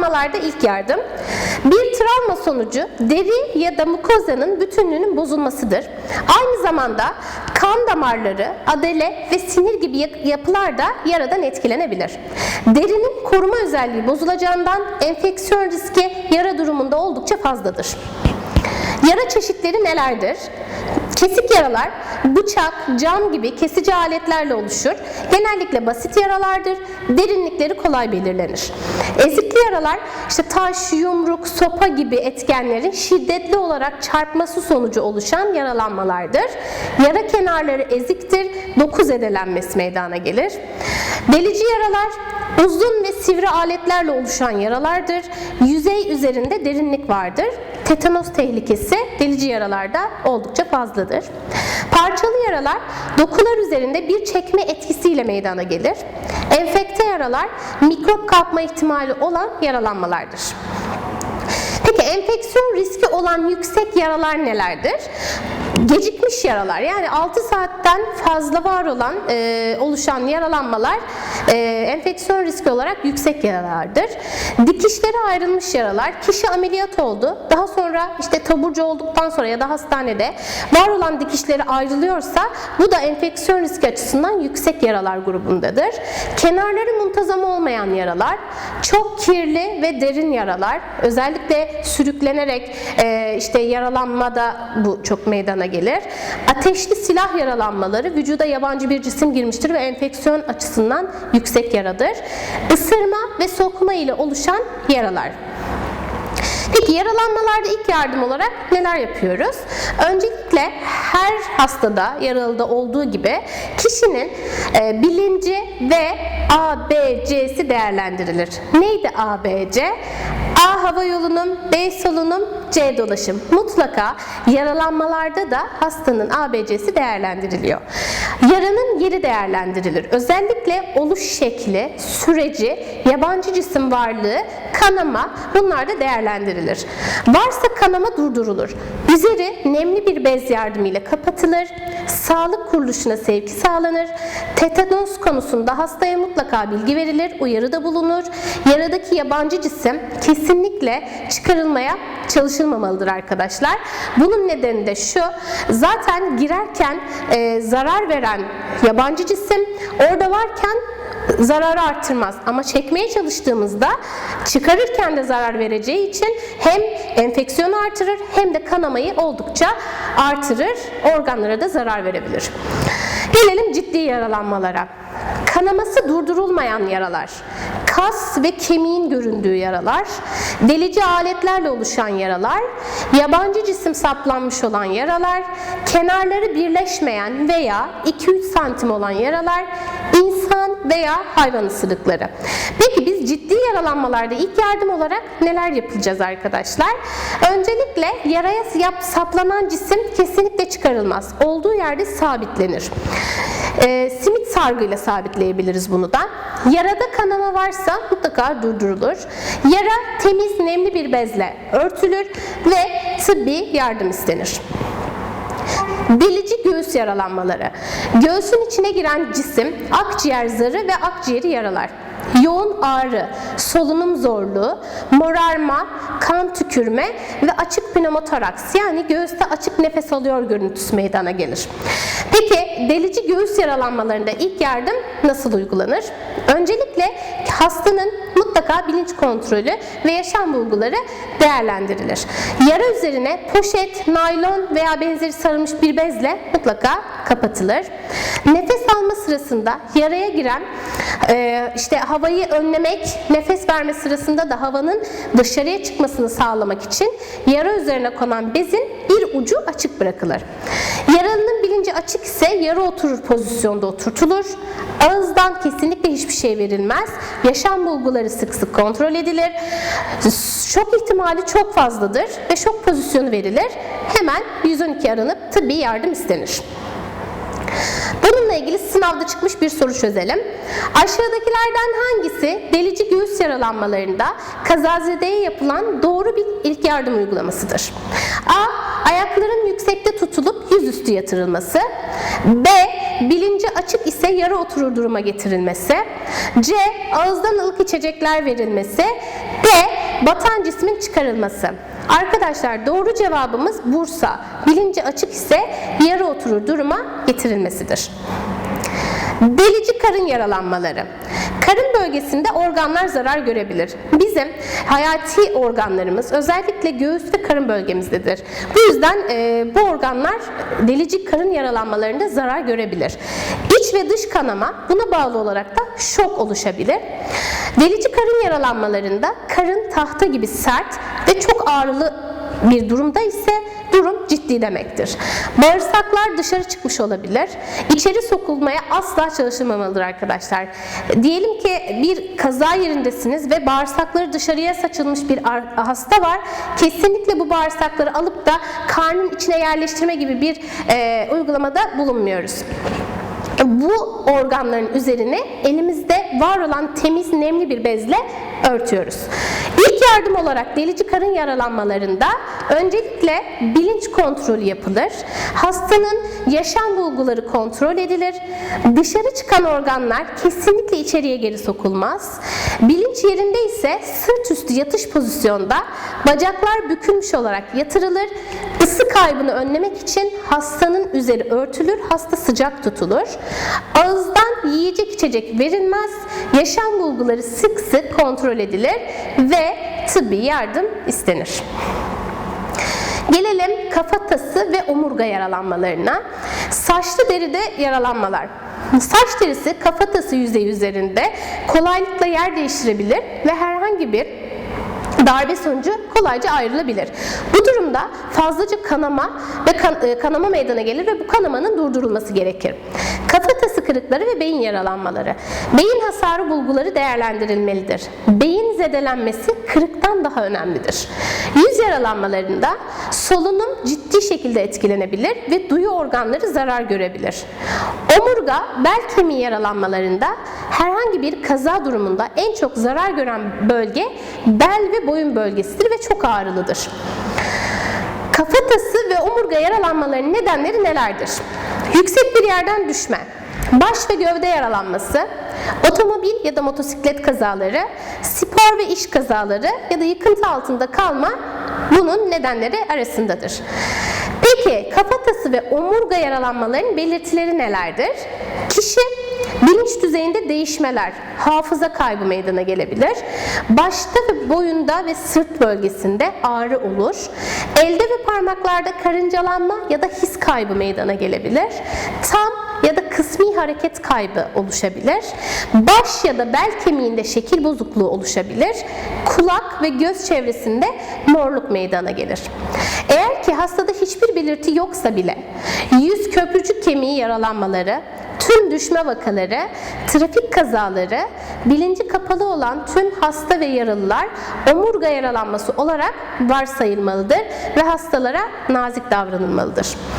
Yaralanmalarda ilk yardım. Bir travma sonucu deri ya da mukozanın bütünlüğünün bozulmasıdır. Aynı zamanda kan damarları, adele ve sinir gibi yapılar da yaradan etkilenebilir. Derinin koruma özelliği bozulacağından enfeksiyon riski yara durumunda oldukça fazladır. Yara çeşitleri nelerdir? Kesik yaralar bıçak, cam gibi kesici aletlerle oluşur. Genellikle basit yaralardır. Derinlikleri kolay belirlenir. Ezikli yaralar işte taş, yumruk, sopa gibi etkenlerin şiddetli olarak çarpması sonucu oluşan yaralanmalardır. Yara kenarları eziktir. Doku zedelenmesi meydana gelir. Delici yaralar uzun ve sivri aletlerle oluşan yaralardır. Yüzey üzerinde derinlik vardır. Tetanos tehlikesi delici yaralarda oldukça fazladır. Parçalı yaralar dokular üzerinde bir çekme etkisiyle meydana gelir. Enfekte yaralar mikrop kapma ihtimali olan yaralanmalardır. Peki enfeksiyon riski olan yüksek yaralar nelerdir? Gecikmiş yaralar yani 6 saatten fazla var olan e, oluşan yaralanmalar e, enfeksiyon riski olarak yüksek yaralardır. Dikişleri ayrılmış yaralar kişi ameliyat oldu. Daha sonra işte taburcu olduktan sonra ya da hastanede var olan dikişleri ayrılıyorsa bu da enfeksiyon riski açısından yüksek yaralar grubundadır. Kenarları muntazam olmayan yaralar, çok kirli ve derin yaralar, özellikle sürüklenerek e, işte yaralanmada bu çok meydana gelir. Ateşli silah yaralanmaları vücuda yabancı bir cisim girmiştir ve enfeksiyon açısından yüksek yaradır. Isırma ve sokma ile oluşan yaralar. Peki yaralanmalarda ilk yardım olarak neler yapıyoruz? Öncelikle her hastada, yaralıda olduğu gibi kişinin e, bilinci ve A, B, C'si değerlendirilir. Neydi A, B, C? A hava yolunun, B solunum, C dolaşım. Mutlaka yaralanmalarda da hastanın ABC'si değerlendiriliyor. Yaranın yeri değerlendirilir. Özellikle oluş şekli, süreci, yabancı cisim varlığı, kanama bunlar da değerlendirilir. Varsa kanama durdurulur. Üzeri nemli bir bez yardımıyla kapatılır. Sağlık kuruluşuna sevki sağlanır. Tetanos konusunda hastaya mutlaka bilgi verilir, uyarıda bulunur. Yaradaki yabancı cisim kesinlikle çıkarılmaya çalışılmamalıdır arkadaşlar. Bunun nedeni de şu, zaten girerken e, zarar veren yabancı cisim orada varken zararı arttırmaz. Ama çekmeye çalıştığımızda çıkarırken de zarar vereceği için hem enfeksiyonu artırır hem de kanamayı oldukça artırır. Organlara da zarar verebilir. Gelelim ciddi yaralanmalara. Kanaması durdurulmayan yaralar, kas ve kemiğin göründüğü yaralar, delici aletlerle oluşan yaralar, yabancı cisim saplanmış olan yaralar, kenarları birleşmeyen veya 2-3 santim olan yaralar, insan veya hayvan ısırıkları. Peki biz ciddi yaralanmalarda ilk yardım olarak neler yapacağız arkadaşlar? Öncelikle yaraya saplanan cisim kesinlikle çıkarılmaz. Olduğu yerde sabitlenir. Ee, simit sargıyla sabitleyebiliriz bunu da. Yarada kanama varsa mutlaka durdurulur. Yara temiz nemli bir bezle örtülür ve tıbbi yardım istenir. Delici göğüs yaralanmaları. Göğsün içine giren cisim akciğer zarı ve akciğeri yaralar. Yoğun ağrı, solunum zorluğu, morarma, kan tükürme ve açık pneumotoraks yani göğüste açık nefes alıyor görüntüsü meydana gelir. Peki delici göğüs yaralanmalarında ilk yardım nasıl uygulanır? Öncelikle hastanın mutlaka bilinç kontrolü ve yaşam bulguları değerlendirilir. Yara üzerine poşet, naylon veya benzeri sarılmış bir bezle mutlaka kapatılır. Nefes alma sırasında yaraya giren e, işte havayı önlemek, nefes verme sırasında da havanın dışarıya çıkmasını sağlamak için yara üzerine konan bezin bir ucu açık bırakılır. Yaralının bilinci açık ise yarı oturur pozisyonda oturtulur. Ağızdan kesinlikle hiçbir şey verilmez. Yaşam bulguları sık sık kontrol edilir. Şok ihtimali çok fazladır ve şok pozisyonu verilir. Hemen 112 aranıp tıbbi yardım istenir. Bununla ilgili sınavda çıkmış bir soru çözelim. Aşağıdakilerden hangisi delici göğüs yaralanmalarında kazazedeye yapılan doğru bir ilk yardım uygulamasıdır? A. Ayakların yüksekte tutulup yüzüstü yatırılması. B. Bilinci açık ise yarı oturur duruma getirilmesi. C. Ağızdan ılık içecekler verilmesi. D. Batan cismin çıkarılması. Arkadaşlar doğru cevabımız Bursa. Bilinci açık ise yarı oturur duruma getirilmesidir. Delici karın yaralanmaları. Karın bölgesinde organlar zarar görebilir. Bizim hayati organlarımız özellikle göğüs ve karın bölgemizdedir. Bu yüzden e, bu organlar delici karın yaralanmalarında zarar görebilir. İç ve dış kanama buna bağlı olarak da şok oluşabilir. Delici karın yaralanmalarında karın tahta gibi sert ve çok ağrılı bir durumda ise ciddi demektir. Bağırsaklar dışarı çıkmış olabilir. İçeri sokulmaya asla çalışılmamalıdır arkadaşlar. Diyelim ki bir kaza yerindesiniz ve bağırsakları dışarıya saçılmış bir hasta var. Kesinlikle bu bağırsakları alıp da karnın içine yerleştirme gibi bir e, uygulamada bulunmuyoruz bu organların üzerine elimizde var olan temiz nemli bir bezle örtüyoruz. İlk yardım olarak delici karın yaralanmalarında öncelikle bilinç kontrolü yapılır. Hastanın yaşam bulguları kontrol edilir. Dışarı çıkan organlar kesinlikle içeriye geri sokulmaz. Bilinç yerinde ise sırt üstü yatış pozisyonda bacaklar bükülmüş olarak yatırılır. Isı kaybını önlemek için hastanın üzeri örtülür, hasta sıcak tutulur. Ağızdan yiyecek içecek verilmez, yaşam bulguları sık sık kontrol edilir ve tıbbi yardım istenir. Gelelim kafatası ve omurga yaralanmalarına. Saçlı deride yaralanmalar. Saç derisi kafatası yüzeyi üzerinde kolaylıkla yer değiştirebilir ve herhangi bir darbe sonucu kolayca ayrılabilir. Bu durumda fazlaca kanama ve kan- e, kanama meydana gelir ve bu kanamanın durdurulması gerekir. Kafatası kırıkları ve beyin yaralanmaları. Beyin hasarı bulguları değerlendirilmelidir. Beyin zedelenmesi kırıktan daha önemlidir. Yüz yaralanmalarında solunum ciddi şekilde etkilenebilir ve duyu organları zarar görebilir. Omurga, bel kemiği yaralanmalarında herhangi bir kaza durumunda en çok zarar gören bölge bel ve boyun bölgesidir ve çok ağrılıdır. Kafatası ve omurga yaralanmalarının nedenleri nelerdir? Yüksek bir yerden düşme, baş ve gövde yaralanması, otomobil ya da motosiklet kazaları, spor ve iş kazaları ya da yıkıntı altında kalma bunun nedenleri arasındadır. Peki kafatası ve omurga yaralanmalarının belirtileri nelerdir? Kişi bilinç düzeyinde değişmeler, hafıza kaybı meydana gelebilir. Başta ve boyunda ve sırt bölgesinde ağrı olur. Elde ve parmaklarda karıncalanma ya da his kaybı meydana gelebilir. Tam ya da kısmi hareket kaybı oluşabilir. Baş ya da bel kemiğinde şekil bozukluğu oluşabilir. Kulak ve göz çevresinde morluk meydana gelir. Eğer ki hastada hiçbir belirti yoksa bile yüz köprücük kemiği yaralanmaları, tüm düşme vakaları, trafik kazaları, bilinci kapalı olan tüm hasta ve yaralılar omurga yaralanması olarak varsayılmalıdır ve hastalara nazik davranılmalıdır.